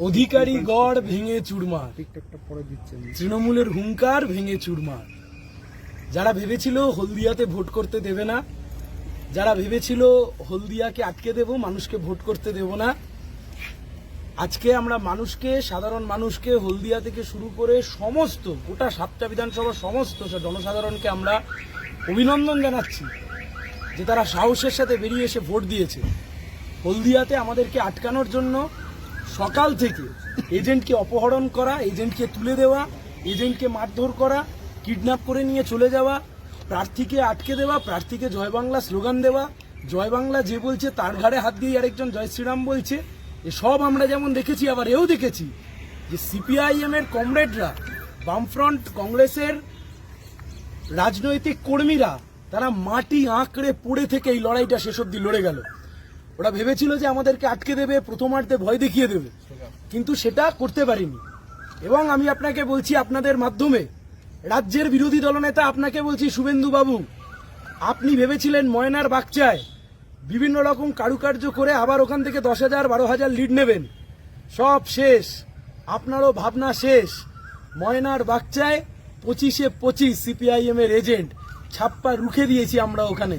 অধিকারী গড় ভেঙে চুরমার। তৃণমূলের হুঙ্কার ভেঙে চুরমার। যারা ভেবেছিল হলদিয়াতে ভোট করতে দেবে না যারা ভেবেছিল হলদিয়াকে আটকে দেব মানুষকে ভোট করতে দেব না আজকে আমরা মানুষকে সাধারণ মানুষকে হলদিয়া থেকে শুরু করে সমস্ত গোটা সাতটা বিধানসভার সমস্ত জনসাধারণকে আমরা অভিনন্দন জানাচ্ছি যে তারা সাহসের সাথে বেরিয়ে এসে ভোট দিয়েছে। হলদিয়াতে আমাদেরকে আটকানোর জন্য সকাল থেকে এজেন্টকে অপহরণ করা, এজেন্টকে তুলে দেওয়া, এজেন্টকে মারধর করা, কিডন্যাপ করে নিয়ে চলে যাওয়া, প্রার্থীকে আটকে দেওয়া, প্রার্থীকে জয় বাংলা স্লোগান দেওয়া, জয় বাংলা যে বলছে তার ঘাড়ে হাত দিয়ে আরেকজন জয় শ্রীরাম বলছে এসব আমরা যেমন দেখেছি, আবার এও দেখেছি যে সিপিআইএম এর কমরেডরা, বামফ্রন্ট কংগ্রেসের রাজনৈতিক কর্মীরা, তারা মাটি আঁকড়ে পড়ে থেকে এই লড়াইটা শেষ অব্দি লড়ে গেল। ওরা ভেবেছিল যে আমাদেরকে আটকে দেবে, প্রথমার্ধে ভয় দেখিয়ে দেবে। কিন্তু সেটা করতে পারিনি। এবং আমি আপনাকে বলছি আপনাদের মাধ্যমে, রাজ্যের বিরোধী দলনেতা আপনাকে বলছি শুভেন্দু বাবু আপনি ভেবেছিলেন ময়নার বাগচায় বিভিন্ন রকম কারুকার্য করে আবার ওখান থেকে দশ হাজার, বারো হাজার লিড নেবেন। সব শেষ। আপনারও ভাবনা শেষ। ময়নার বাগচায় পঁচিশে পঁচিশ সিপিআইএম এর এজেন্ট ছাপ্পা রুখে দিয়েছি আমরা ওখানে।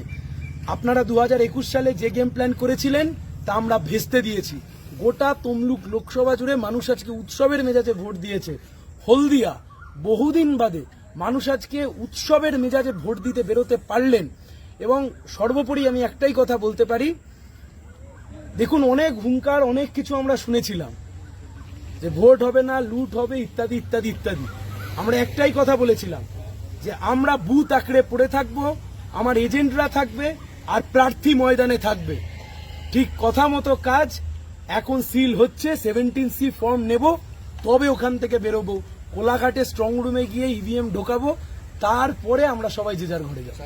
আপনারা দু সালে যে গেম প্ল্যান করেছিলেন, তা আমরা ভেস্তে দিয়েছি। গোটা তমলুক লোকসভা জুড়ে মানুষ আজকে উৎসবের মেজাজে ভোট দিয়েছে। হলদিয়া, বহুদিন বাদে মানুষ আজকে উৎসবের মেজাজে ভোট দিতে বেরোতে পারলেন। এবং সর্বোপরি আমি একটাই কথা বলতে পারি, দেখুন, অনেক হুঙ্কার, অনেক কিছু আমরা শুনেছিলাম। যে ভোট হবে না, লুট হবে, ইত্যাদি ইত্যাদি ইত্যাদি। আমরা একটাই কথা বলেছিলাম যে আমরা বুথ আঁকড়ে পড়ে থাকব, আমার এজেন্টরা থাকবে আর প্রার্থী ময়দানে থাকবে। ঠিক কথা মতো কাজ এখন সিল হচ্ছে সেভেন্টিন সি ফর্ম নেব, তবে ওখান থেকে বেরোবো। কোলাঘাটে স্ট্রং রুমে গিয়ে ইভিএম ঢোকাবো, তারপরে আমরা সবাই যে যার ঘরে যাব।